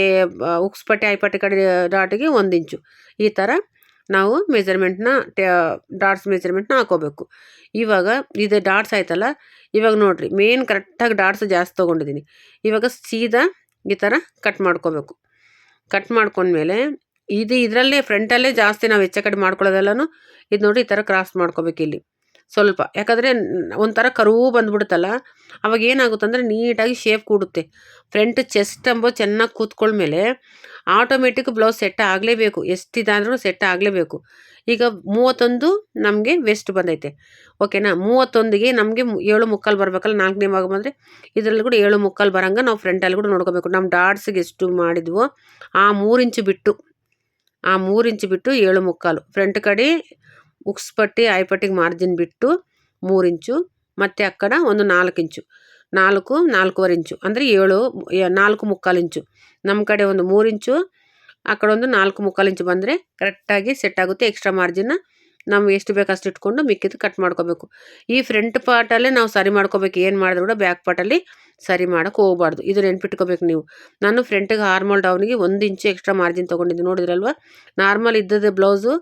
ಉಕ್ಸ್ಪಟ್ಟೆ ಐಪಟ್ಟೆ ಕಡೆ ಡಾಟಿಗೆ ಒಂದು ಇಂಚು. ಈ ಥರ ನಾವು ಮೆಜರ್ಮೆಂಟ್ನ ಡಾಟ್ಸ್ ಮೆಜರ್ಮೆಂಟ್ನ ಹಾಕೋಬೇಕು. ಇವಾಗ ಇದು ಡಾಟ್ಸ್ ಆಯ್ತಲ್ಲ, ಇವಾಗ ನೋಡಿರಿ ಮೇನ್ ಕರೆಕ್ಟಾಗಿ ಡಾಟ್ಸ್ ಜಾಸ್ತಿ ತೊಗೊಂಡಿದ್ದೀನಿ. ಇವಾಗ ಸೀದಾ ಈ ಥರ ಕಟ್ ಮಾಡ್ಕೋಬೇಕು. ಕಟ್ ಮಾಡ್ಕೊಂಡ್ಮೇಲೆ ಇದು ಇದರಲ್ಲೇ ಫ್ರಂಟಲ್ಲೇ ಜಾಸ್ತಿ ನಾವು ಹೆಚ್ಚು ಕಡಿಮೆ ಮಾಡ್ಕೊಳ್ಳೋದೆಲ್ಲನೂ ಇದು ನೋಡಿ ಈ ಥರ ಕ್ರಾಸ್ ಮಾಡ್ಕೋಬೇಕು ಇಲ್ಲಿ ಸ್ವಲ್ಪ. ಯಾಕಂದರೆ ಒಂಥರ ಕರುವು ಬಂದ್ಬಿಡುತ್ತಲ್ಲ. ಅವಾಗ ಏನಾಗುತ್ತೆ ಅಂದರೆ ನೀಟಾಗಿ ಶೇಪ್ ಕೂಡುತ್ತೆ. ಫ್ರಂಟ್ ಚೆಸ್ಟ್ ಅಂಬೋ ಚೆನ್ನಾಗಿ ಕೂತ್ಕೊಳ್ಮೇಲೆ ಆಟೋಮೆಟಿಕ್ ಬ್ಲೌಸ್ ಸೆಟ್ ಆಗಲೇಬೇಕು. ಎಷ್ಟಿದಾದ್ರೂ ಸೆಟ್ ಆಗಲೇಬೇಕು. ಈಗ ಮೂವತ್ತೊಂದು ನಮಗೆ ವೆಸ್ಟ್ ಬಂದೈತೆ. ಓಕೆನಾ ಮೂವತ್ತೊಂದಿಗೆ ನಮಗೆ ಏಳು ಮುಕ್ಕಾಲು ಬರಬೇಕಲ್ಲ, ನಾಲ್ಕನೇ ಭಾಗ ಬಂದರೆ? ಇದರಲ್ಲಿ ಕೂಡ ಏಳು ಮುಕ್ಕಾಲು ಬರಂಗೆ ನಾವು ಫ್ರಂಟಲ್ಲಿ ಕೂಡ ನೋಡ್ಕೋಬೇಕು. ನಮ್ಮ ಡಾಟ್ಸ್ಗೆ ಎಷ್ಟು ಮಾಡಿದ್ವೋ, ಆ ಮೂರು ಇಂಚು ಬಿಟ್ಟು, ಆ ಮೂರು ಇಂಚು ಬಿಟ್ಟು ಏಳು ಮುಕ್ಕಾಲು. ಫ್ರಂಟ್ ಕಡೆ ಉಕ್ಸ್ ಪಟ್ಟಿ ಐಪಟ್ಟಿಗೆ ಮಾರ್ಜಿನ್ ಬಿಟ್ಟು ಮೂರು ಇಂಚು, ಮತ್ತು ಅಕ್ಕಡ ಒಂದು ನಾಲ್ಕು ಇಂಚು. ನಾಲ್ಕು, ನಾಲ್ಕೂವರೆ ಇಂಚು. ಅಂದರೆ ಏಳು ನಾಲ್ಕು ಮುಕ್ಕಾಲು ಇಂಚು. ನಮ್ಮ ಕಡೆ ಒಂದು ಮೂರು ಇಂಚು, ಆ ಕಡೆ ಒಂದು ನಾಲ್ಕು ಮುಕ್ಕಾಲು ಇಂಚು ಬಂದರೆ ಕರೆಕ್ಟಾಗಿ ಸೆಟ್ ಆಗುತ್ತೆ ಎಕ್ಸ್ಟ್ರಾ ಮಾರ್ಜಿನ್ನ ನಾವು ಎಷ್ಟು ಬೇಕು ಅಷ್ಟು ಇಟ್ಕೊಂಡು ಮಿಕ್ಕಿದ್ದು ಕಟ್ ಮಾಡ್ಕೋಬೇಕು. ಈ ಫ್ರಂಟ್ ಪಾರ್ಟಲ್ಲೇ ನಾವು ಸರಿ ಮಾಡ್ಕೋಬೇಕು. ಏನು ಮಾಡಿದ್ರು ಕೂಡ ಬ್ಯಾಕ್ ಪಾರ್ಟಲ್ಲಿ ಸರಿ ಮಾಡೋಕ್ಕೆ ಹೋಗ್ಬಾರ್ದು. ಇದು ನೆನ್ಪಿಟ್ಕೋಬೇಕು ನೀವು. ನಾನು ಫ್ರಂಟಿಗೆ ಹಾರ್ಮೋಲ್ ಡೌನಿಗೆ ಒಂದು ಇಂಚು ಎಕ್ಸ್ಟ್ರಾ ಮಾರ್ಜಿನ್ ತೊಗೊಂಡಿದ್ದೀನಿ ನೋಡಿದ್ರಲ್ವ? ನಾರ್ಮಲ್ ಇದ್ದದ್ದು ಬ್ಲೌಸು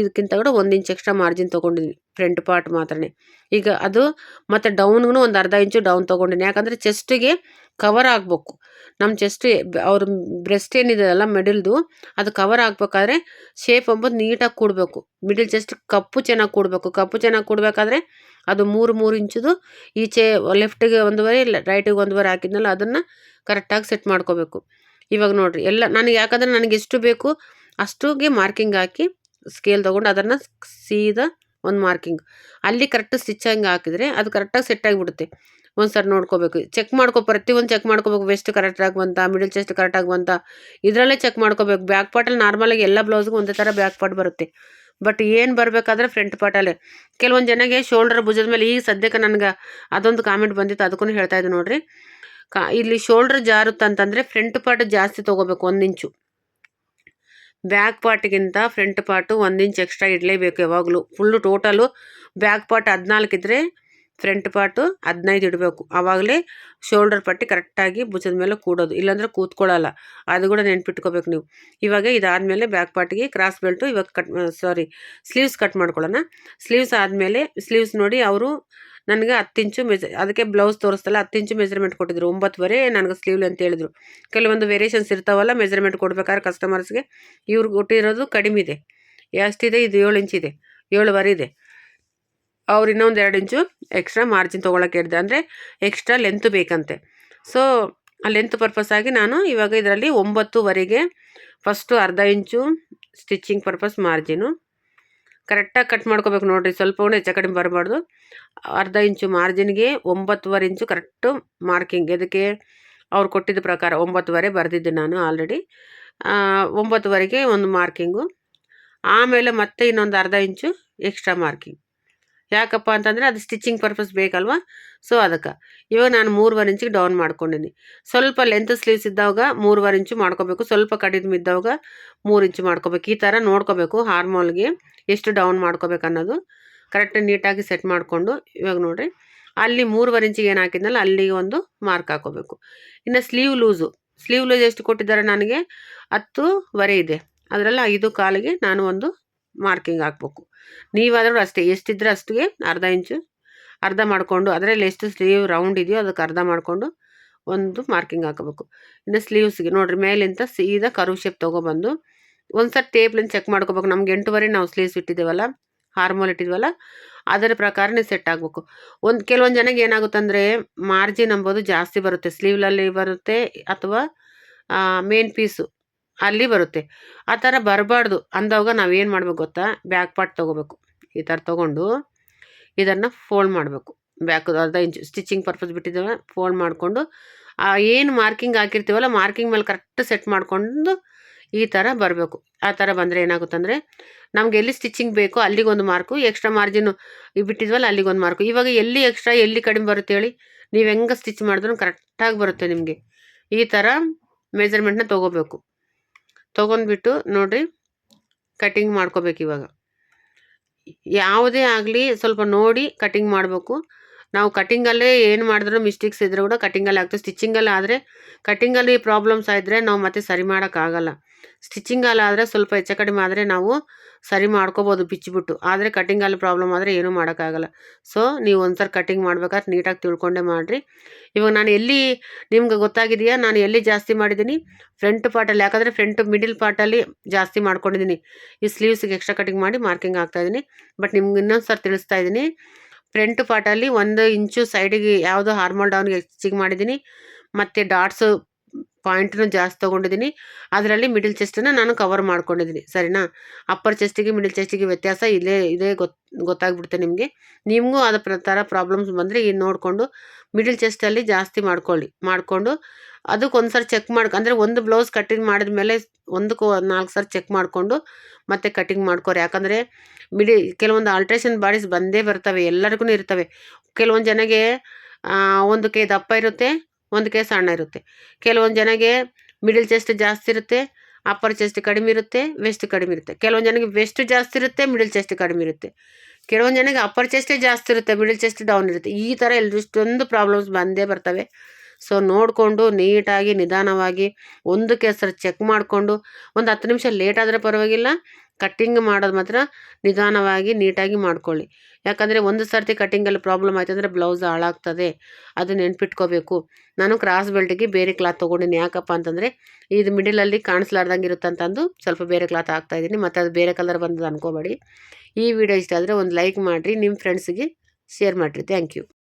ಇದಕ್ಕಿಂತ ಕೂಡ ಒಂದು ಇಂಚ್ ಎಕ್ಸ್ಟ್ರಾ ಮಾರ್ಜಿನ್ ತೊಗೊಂಡಿದ್ದೀನಿ ಫ್ರಂಟ್ ಪಾರ್ಟ್ ಮಾತ್ರನೇ. ಈಗ ಅದು ಮತ್ತು ಡೌನ್ಗೂ ಒಂದು ಅರ್ಧ ಇಂಚು ಡೌನ್ ತೊಗೊಂಡಿನಿ ಯಾಕಂದರೆ ಚೆಸ್ಟಿಗೆ ಕವರ್ ಆಗಬೇಕು. ನಮ್ಮ ಚೆಸ್ಟ್ ಅವ್ರ ಬ್ರೆಸ್ಟ್ ಏನಿದೆಯಲ್ಲ ಮಿಡಲ್ದು ಅದು ಕವರ್ ಆಗಬೇಕಾದ್ರೆ ಶೇಪ್ ಅಂಬೋದು ನೀಟಾಗಿ ಕೂಡಬೇಕು. ಮಿಡಲ್ ಚೆಸ್ಟ್ ಕಪ್ಪು ಚೆನ್ನಾಗಿ ಕೂಡಬೇಕು. ಕಪ್ಪು ಚೆನ್ನಾಗಿ ಕೂಡಬೇಕಾದ್ರೆ ಅದು ಮೂರು ಮೂರು ಇಂಚುದು ಈಚೆ ಲೆಫ್ಟಿಗೆ ಒಂದುವರೆ ರೈಟಿಗೆ ಒಂದುವರೆ ಹಾಕಿದ್ನಲ್ಲ, ಅದನ್ನು ಕರೆಕ್ಟಾಗಿ ಸೆಟ್ ಮಾಡ್ಕೋಬೇಕು. ಇವಾಗ ನೋಡಿರಿ, ಎಲ್ಲ ನನಗೆ ಯಾಕಂದರೆ ನನಗೆ ಎಷ್ಟು ಬೇಕು ಅಷ್ಟುಗೆ ಮಾರ್ಕಿಂಗ್ ಹಾಕಿ ಸ್ಕೇಲ್ ತೊಗೊಂಡು ಅದನ್ನು ಸೀದಾ ಒಂದು ಮಾರ್ಕಿಂಗ್ ಅಲ್ಲಿ ಕರೆಕ್ಟ್ ಸ್ಟಿಚ್ ಹಂಗೆ ಹಾಕಿದರೆ ಅದು ಕರೆಕ್ಟಾಗಿ ಸೆಟ್ ಆಗಿಬಿಡುತ್ತೆ. ಒಂದು ಸರಿ ನೋಡ್ಕೋಬೇಕು. ಚೆಕ್ ಮಾಡ್ಕೊ, ಪ್ರತಿಯೊಂದು ಚೆಕ್ ಮಾಡ್ಕೋಬೇಕು. ವೆಸ್ಟ್ ಕರೆಕ್ಟಾಗಿ ಬಂತ ಮಿಡಲ್ ಚೆಸ್ಟ್ ಕರೆಕ್ಟಾಗಿ ಬಂತ ಇದರಲ್ಲೇ ಚೆಕ್ ಮಾಡ್ಕೋಬೇಕು. ಬ್ಯಾಕ್ ಪಾರ್ಟಲ್ಲಿ ನಾರ್ಮಲಾಗಿ ಎಲ್ಲ ಬ್ಲೌಸ್ಗೂ ಒಂದೇ ಥರ ಬ್ಯಾಕ್ ಪಾರ್ಟ್ ಬರುತ್ತೆ. ಬಟ್ ಏನು ಬರಬೇಕಾದ್ರೆ ಫ್ರಂಟ್ ಪಾರ್ಟಲ್ಲೇ ಕೆಲವೊಂದು ಜನಗೆ ಶೋಲ್ಡರ್ ಭುಜದ ಮೇಲೆ ಈಗ ಸದ್ಯಕ್ಕೆ ನನಗೆ ಅದೊಂದು ಕಾಮೆಂಟ್ ಬಂದಿತ್ತು. ಅದಕ್ಕೂ ಹೇಳ್ತಾ ಇದ್ದೆ ನೋಡಿರಿ. ಕಾ, ಇಲ್ಲಿ ಶೋಲ್ಡರ್ ಜಾರುತ್ತಂತಂದರೆ ಫ್ರಂಟ್ ಪಾರ್ಟ್ ಜಾಸ್ತಿ ತೊಗೋಬೇಕು ಒಂದು ಇಂಚು ಬ್ಯಾಕ್ ಪಾರ್ಟಿಗಿಂತ ಫ್ರಂಟ್ ಪಾರ್ಟು ಒಂದು ಎಕ್ಸ್ಟ್ರಾ ಇಡಲೇಬೇಕು ಯಾವಾಗಲೂ. ಫುಲ್ಲು ಟೋಟಲು ಬ್ಯಾಕ್ ಪಾರ್ಟ್ ಹದಿನಾಲ್ಕು ಇದ್ದರೆ ಫ್ರಂಟ್ ಪಾರ್ಟು ಹದಿನೈದು ಇಡಬೇಕು. ಆವಾಗಲೇ ಶೋಲ್ಡರ್ ಪಟ್ಟಿ ಕರೆಕ್ಟಾಗಿ ಭುಜದ ಮೇಲೆ ಕೂಡೋದು. ಇಲ್ಲಾಂದರೆ ಕೂತ್ಕೊಳ್ಳಲ್ಲ ಅದು ಕೂಡ ನೆನ್ಪಿಟ್ಕೋಬೇಕು ನೀವು. ಇವಾಗ ಇದಾದಮೇಲೆ ಬ್ಯಾಕ್ ಪಾರ್ಟಿಗೆ ಕ್ರಾಸ್ ಬೆಲ್ಟು ಇವಾಗ ಕಟ್ ಸಾರಿ ಸ್ಲೀವ್ಸ್ ಕಟ್ ಮಾಡ್ಕೊಳ್ಳೋಣ. ಸ್ಲೀವ್ಸ್ ಆದಮೇಲೆ ಸ್ಲೀವ್ಸ್ ನೋಡಿ ಅವರು ನನಗೆ ಹತ್ತು ಇಂಚು ಮೆಜ ಅದಕ್ಕೆ ಬ್ಲೌಸ್ ತೋರಿಸ್ತಲ್ಲ, ಹತ್ತು ಇಂಚು ಮೆಜರ್ಮೆಂಟ್ ಕೊಟ್ಟಿದ್ರು. ಒಂಬತ್ತುವರೆ ನನಗೆ ಸ್ಲೀವ್ ಅಂತ ಹೇಳಿದ್ರು. ಕೆಲವೊಂದು ವೇರಿಯೇಷನ್ಸ್ ಇರ್ತಾವಲ್ಲ ಮೆಜರ್ಮೆಂಟ್ ಕೊಡ್ಬೇಕಾದ್ರೆ ಕಸ್ಟಮರ್ಸ್ಗೆ ಇವ್ರಿಗೆ ಕೊಟ್ಟಿರೋದು ಕಡಿಮೆ ಇದೆ. ಎಷ್ಟಿದೆ? ಇದು ಏಳು ಇಂಚಿದೆ. ಏಳುವರೆ ಇದೆ. ಅವ್ರು ಇನ್ನೊಂದು ಎರಡು ಇಂಚು ಎಕ್ಸ್ಟ್ರಾ ಮಾರ್ಜಿನ್ ತೊಗೊಳಕ್ಕೆ ಹೇಳಿದೆ ಅಂದರೆ ಎಕ್ಸ್ಟ್ರಾ ಲೆಂತ್ ಬೇಕಂತೆ. ಸೊ ಆ ಲೆಂತ್ ಪರ್ಪಸ್ ಆಗಿ ನಾನು ಇವಾಗ ಇದರಲ್ಲಿ ಒಂಬತ್ತುವರೆಗೆ ಫಸ್ಟು ಅರ್ಧ ಇಂಚು ಸ್ಟಿಚಿಂಗ್ ಪರ್ಪಸ್ ಮಾರ್ಜಿನು ಕರೆಕ್ಟಾಗಿ ಕಟ್ ಮಾಡ್ಕೋಬೇಕು ನೋಡಿರಿ ಸ್ವಲ್ಪ ಕೂಡ ಹೆಚ್ಚು ಕಡಿಮೆ ಬರಬಾರ್ದು. ಅರ್ಧ ಇಂಚು ಮಾರ್ಜಿನ್ಗೆ ಒಂಬತ್ತುವರೆ ಇಂಚು ಕರೆಕ್ಟು ಮಾರ್ಕಿಂಗ್ ಇದಕ್ಕೆ ಅವ್ರು ಕೊಟ್ಟಿದ್ದ ಪ್ರಕಾರ ಒಂಬತ್ತುವರೆ ಬರೆದಿದ್ದೆ ನಾನು ಆಲ್ರೆಡಿ ಒಂಬತ್ತುವರೆಗೆ ಒಂದು ಮಾರ್ಕಿಂಗು ಆಮೇಲೆ ಮತ್ತೆ ಇನ್ನೊಂದು ಅರ್ಧ ಇಂಚು ಎಕ್ಸ್ಟ್ರಾ ಮಾರ್ಕಿಂಗ್ ಯಾಕಪ್ಪ ಅಂತಂದರೆ ಅದು ಸ್ಟಿಚಿಂಗ್ ಪರ್ಪಸ್ ಬೇಕಲ್ವಾ? ಸೊ ಅದಕ್ಕೆ. ಇವಾಗ ನಾನು ಮೂರುವರೆ ಇಂಚಿಗೆ ಡೌನ್ ಮಾಡ್ಕೊಂಡಿನಿ. ಸ್ವಲ್ಪ ಲೆಂತ್ ಸ್ಲೀವ್ಸ್ ಇದ್ದಾಗ ಮೂರುವರೆ ಇಂಚು ಮಾಡ್ಕೋಬೇಕು. ಸ್ವಲ್ಪ ಕಡಿಮೆ ಇದ್ದಾಗ ಮೂರು ಇಂಚು ಮಾಡ್ಕೋಬೇಕು. ಈ ಥರ ನೋಡ್ಕೋಬೇಕು ಹಾರ್ಮೋಲ್ಗೆ ಎಷ್ಟು ಡೌನ್ ಮಾಡ್ಕೋಬೇಕು ಅನ್ನೋದು. ಕರೆಕ್ಟ್ ನೀಟಾಗಿ ಸೆಟ್ ಮಾಡಿಕೊಂಡು ಇವಾಗ ನೋಡಿರಿ. ಅಲ್ಲಿ ಮೂರುವರೆ ಇಂಚಿಗೆ ಏನು ಹಾಕಿದ್ನಲ್ಲ, ಅಲ್ಲಿಗೆ ಒಂದು ಮಾರ್ಕ್ ಹಾಕೋಬೇಕು. ಇನ್ನು ಸ್ಲೀವ್ ಲೂಸು ಸ್ಲೀವ್ ಲೂಸ್ ಎಷ್ಟು ಕೊಟ್ಟಿದ್ದಾರೆ ನನಗೆ? ಹತ್ತುವರೆ ಇದೆ. ಅದರಲ್ಲಿ ಐದು ಕಾಲಿಗೆ ನಾನು ಒಂದು ಮಾರ್ಕಿಂಗ್ ಹಾಕ್ಬೇಕು. ನೀವಾದರೂ ಅಷ್ಟೇ, ಎಷ್ಟಿದ್ರೆ ಅಷ್ಟಿಗೆ ಅರ್ಧ ಇಂಚು ಅರ್ಧ ಮಾಡಿಕೊಂಡು, ಅದರಲ್ಲಿ ಎಷ್ಟು ಸ್ಲೀವ್ ರೌಂಡ್ ಇದೆಯೋ ಅದಕ್ಕೆ ಅರ್ಧ ಮಾಡಿಕೊಂಡು ಒಂದು ಮಾರ್ಕಿಂಗ್ ಹಾಕಬೇಕು. ಇನ್ನು ಸ್ಲೀವ್ಸ್ಗೆ ನೋಡಿರಿ, ಮೇಲಿಂದ ಸೀದಾ ಕರು ಶೇಪ್ ತೊಗೊಬಂದು ಒಂದು ಸರ್ ಟೇಪ್ಲಿಂದ ಚೆಕ್ ಮಾಡ್ಕೋಬೇಕು. ನಮ್ಗೆ ಎಂಟುವರೆ ನಾವು ಸ್ಲೀವ್ಸ್ ಇಟ್ಟಿದ್ದೀವಲ್ಲ ಹಾರ್ಮೋಲ್ ಇಟ್ಟಿದ್ವಲ್ಲ, ಅದರ ಪ್ರಕಾರನೇ ಸೆಟ್ ಆಗಬೇಕು. ಒಂದು ಕೆಲವೊಂದು ಜನಕ್ಕೆ ಏನಾಗುತ್ತಂದರೆ ಮಾರ್ಜಿನ್ ಅಂಬೋದು ಜಾಸ್ತಿ ಬರುತ್ತೆ. ಸ್ಲೀವ್ಲಲ್ಲಿ ಬರುತ್ತೆ ಅಥವಾ ಮೇನ್ ಪೀಸು ಅಲ್ಲಿ ಬರುತ್ತೆ. ಆ ಥರ ಬರಬಾರ್ದು. ಅಂದಾಗ ನಾವೇನು ಮಾಡ್ಬೇಕು ಗೊತ್ತಾ? ಬ್ಯಾಕ್ ಪಾರ್ಟ್ ತೊಗೋಬೇಕು. ಈ ಥರ ತೊಗೊಂಡು ಇದನ್ನು ಫೋಲ್ಡ್ ಮಾಡಬೇಕು. ಬ್ಯಾಕ್ ಅರ್ಧ ಇಂಚು ಸ್ಟಿಚಿಂಗ್ ಪರ್ಪಸ್ ಬಿಟ್ಟಿದ್ದೇವೆ ಫೋಲ್ಡ್ ಮಾಡಿಕೊಂಡು ಏನು ಮಾರ್ಕಿಂಗ್ ಹಾಕಿರ್ತೀವಲ್ಲ ಮಾರ್ಕಿಂಗ್ ಮೇಲೆ ಕರೆಕ್ಟ್ ಸೆಟ್ ಮಾಡಿಕೊಂಡು ಈ ಥರ ಬರಬೇಕು. ಆ ಥರ ಬಂದರೆ ಏನಾಗುತ್ತಂದರೆ, ನಮ್ಗೆ ಎಲ್ಲಿ ಸ್ಟಿಚಿಂಗ್ ಬೇಕೋ ಅಲ್ಲಿಗೊಂದು ಮಾರ್ಕು ಎಕ್ಸ್ಟ್ರಾ ಮಾರ್ಜಿನ್ ಬಿಟ್ಟಿದ್ವಲ್ಲ, ಅಲ್ಲಿಗೊಂದು ಮಾರ್ಕು ಇವಾಗ ಎಲ್ಲಿ ಎಕ್ಸ್ಟ್ರಾ ಎಲ್ಲಿ ಕಡಿಮೆ ಬರುತ್ತೆ ಹೇಳಿ, ನೀವು ಹೆಂಗೆ ಸ್ಟಿಚ್ ಮಾಡಿದ್ರೂ ಕರೆಕ್ಟಾಗಿ ಬರುತ್ತೆ ನಿಮಗೆ. ಈ ಥರ ಮೆಜರ್ಮೆಂಟ್ನ ತೊಗೋಬೇಕು. ತೊಗೊಂಡ್ಬಿಟ್ಟು ನೋಡಿರಿ ಕಟಿಂಗ್ ಮಾಡ್ಕೋಬೇಕು ಇವಾಗ. ಯಾವುದೇ ಆಗಲಿ ಸ್ವಲ್ಪ ನೋಡಿ ಕಟಿಂಗ್ ಮಾಡಬೇಕು. ನಾವು ಕಟ್ಟಿಂಗಲ್ಲೇ ಏನು ಮಾಡಿದ್ರು ಮಿಸ್ಟೇಕ್ಸ್ ಇದ್ದರೂ ಕೂಡ ಕಟಿಂಗಲ್ಲಿ ಆಗ್ತದೆ. ಸ್ಟಿಚಿಂಗಲ್ಲಿ ಆದರೆ ಕಟಿಂಗಲ್ಲಿ ಪ್ರಾಬ್ಲಮ್ಸ್ ಆದರೆ ನಾವು ಮತ್ತೆ ಸರಿ ಮಾಡೋಕ್ಕಾಗಲ್ಲ ಸ್ಟಿಚಿಂಗಲ್ಲಿ ಆದರೆ ಸ್ವಲ್ಪ ಹೆಚ್ಚು ಕಡಿಮೆ ಆದರೆ ನಾವು ಸರಿ ಮಾಡ್ಕೋಬೋದು ಬಿಚ್ಚಿಬಿಟ್ಟು. ಆದರೆ ಕಟಿಂಗಲ್ಲಿ ಪ್ರಾಬ್ಲಮ್ ಆದರೆ ಏನೂ ಮಾಡೋಕ್ಕಾಗಲ್ಲ ಸೊ ನೀವು ಒಂದ್ಸರಿ ಕಟ್ಟಿಂಗ್ ಮಾಡ್ಬೇಕಾದ್ರೆ ನೀಟಾಗಿ ತಿಳ್ಕೊಂಡೇ ಮಾಡಿರಿ. ಇವಾಗ ನಾನು ಎಲ್ಲಿ ನಿಮ್ಗೆ ಗೊತ್ತಾಗಿದೆಯಾ? ನಾನು ಎಲ್ಲಿ ಜಾಸ್ತಿ ಮಾಡಿದ್ದೀನಿ? ಫ್ರಂಟ್ ಪಾರ್ಟಲ್ಲಿ ಯಾಕಂದರೆ ಫ್ರಂಟ್ ಮಿಡಿಲ್ ಪಾರ್ಟಲ್ಲಿ ಜಾಸ್ತಿ ಮಾಡ್ಕೊಂಡಿದ್ದೀನಿ. ಈ ಸ್ಲೀವ್ಸಿಗೆ ಎಕ್ಸ್ಟ್ರಾ ಕಟಿಂಗ್ ಮಾಡಿ ಮಾರ್ಕಿಂಗ್ ಹಾಕ್ತಾಯಿದ್ದೀನಿ ಬಟ್ ನಿಮ್ಗೆ ಇನ್ನೊಂದು ಸರಿ ತಿಳಿಸ್ತಾ ಇದ್ದೀನಿ. ಫ್ರಂಟ್ ಪಾರ್ಟಲ್ಲಿ ಒಂದು ಇಂಚು ಸೈಡಿಗೆ ಯಾವುದು ಹಾರ್ಮೋಲ್ ಡೌನ್ಗೆ ಹೆಚ್ಚಿಗೆ ಮಾಡಿದ್ದೀನಿ. ಮತ್ತು ಡಾಟ್ಸು ಪಾಯಿಂಟ್ನು ಜಾಸ್ತಿ ತೊಗೊಂಡಿದ್ದೀನಿ. ಅದರಲ್ಲಿ ಮಿಡಿಲ್ ಚೆಸ್ಟನ್ನು ನಾನು ಕವರ್ ಮಾಡ್ಕೊಂಡಿದ್ದೀನಿ. ಸರಿನಾ? ಅಪ್ಪರ್ ಚೆಸ್ಟಿಗೆ ಮಿಡಿಲ್ ಚೆಸ್ಟಿಗೆ ವ್ಯತ್ಯಾಸ ಇಲ್ಲೇ, ಇದೇ ಗೊತ್ತು ಗೊತ್ತಾಗ್ಬಿಡುತ್ತೆ ನಿಮಗೆ. ನಿಮಗೂ ಅದ ಪ್ರಕಾರ ಪ್ರಾಬ್ಲಮ್ಸ್ ಬಂದರೆ ಇದು ನೋಡಿಕೊಂಡು ಮಿಡಿಲ್ ಚೆಸ್ಟಲ್ಲಿ ಜಾಸ್ತಿ ಮಾಡ್ಕೊಳ್ಳಿ. ಮಾಡಿಕೊಂಡು ಅದಕ್ಕೆ ಒಂದು ಸರಿ ಚೆಕ್ ಮಾಡ್ಕೊ ಅಂದರೆ ಒಂದು ಬ್ಲೌಸ್ ಕಟ್ಟಿಂಗ್ ಮಾಡಿದ ಮೇಲೆ ಒಂದಕ್ಕೂ ನಾಲ್ಕು ಸರಿ ಚೆಕ್ ಮಾಡಿಕೊಂಡು ಮತ್ತೆ ಕಟ್ಟಿಂಗ್ ಮಾಡ್ಕೋರಿ. ಯಾಕಂದರೆ ಮಿಡಿ ಕೆಲವೊಂದು ಆಲ್ಟ್ರೇಷನ್ ಬಾಡೀಸ್ ಬಂದೇ ಬರ್ತವೆ, ಎಲ್ಲರಿಗೂ ಇರ್ತವೆ. ಕೆಲವೊಂದು ಜನಗೆ ಒಂದು ಕೈ ದಪ್ಪ ಇರುತ್ತೆ ಒಂದು ಕೈ ಸಣ್ಣ ಇರುತ್ತೆ. ಕೆಲವೊಂದು ಜನಗೆ ಮಿಡಿಲ್ ಚೆಸ್ಟ್ ಜಾಸ್ತಿ ಇರುತ್ತೆ ಅಪ್ಪರ್ ಚೆಸ್ಟ್ ಕಡಿಮೆ ಇರುತ್ತೆ ವೆಸ್ಟ್ ಕಡಿಮೆ ಇರುತ್ತೆ. ಕೆಲವೊಂದು ಜನಗೆ ವೆಸ್ಟ್ ಜಾಸ್ತಿ ಇರುತ್ತೆ ಮಿಡಿಲ್ ಚೆಸ್ಟ್ ಕಡಿಮೆ ಇರುತ್ತೆ. ಕೆಲವೊಂದು ಜನಗೆ ಅಪ್ಪರ್ ಚೆಸ್ಟೇ ಜಾಸ್ತಿ ಇರುತ್ತೆ ಮಿಡಿಲ್ ಚೆಸ್ಟ್ ಡೌನ್ ಇರುತ್ತೆ. ಈ ಥರ ಎಷ್ಟೊಂದು ಪ್ರಾಬ್ಲಮ್ಸ್ ಬಂದೇ ಬರ್ತವೆ. ಸೊ ನೋಡಿಕೊಂಡು ನೀಟಾಗಿ, ನಿಧಾನವಾಗಿ ಒಂದು ಕೆಸರು ಚೆಕ್ ಮಾಡಿಕೊಂಡು ಒಂದು ಹತ್ತು ನಿಮಿಷ ಲೇಟ್ ಆದರೆ ಪರವಾಗಿಲ್ಲ. ಕಟ್ಟಿಂಗ್ ಮಾಡೋದು ಮಾತ್ರ ನಿಧಾನವಾಗಿ, ನೀಟಾಗಿ ಮಾಡ್ಕೊಳ್ಳಿ. ಯಾಕಂದರೆ ಒಂದು ಸರ್ತಿ ಕಟ್ಟಿಂಗಲ್ಲಿ ಪ್ರಾಬ್ಲಮ್ ಆಯ್ತು ಅಂದರೆ ಬ್ಲೌಸ್ ಹಾಳಾಗ್ತದೆ. ಅದು ನೆನ್ಪಿಟ್ಕೋಬೇಕು. ನಾನು ಕ್ರಾಸ್ ಬೆಲ್ಟಿಗೆ ಬೇರೆ ಕ್ಲಾತ್ ತೊಗೊಂಡಿನಿ. ಯಾಕಪ್ಪ ಅಂತಂದರೆ ಇದು ಮಿಡಿಲಲ್ಲಿ ಕಾಣಿಸ್ಲಾರ್ದಂಗೆ ಇರುತ್ತಂತಂದು ಸ್ವಲ್ಪ ಬೇರೆ ಕ್ಲಾತ್ ಹಾಕ್ತಾಯಿದ್ದೀನಿ ಮತ್ತು ಅದು ಬೇರೆ ಕಲರ್ ಬಂದದ್ದು ಅನ್ಕೋಬೇಡಿ. ಈ ವಿಡಿಯೋ ಇಷ್ಟ ಆದರೆ ಒಂದು ಲೈಕ್ ಮಾಡಿರಿ. ನಿಮ್ಮ ಫ್ರೆಂಡ್ಸಿಗೆ ಶೇರ್ ಮಾಡಿರಿ. Thank you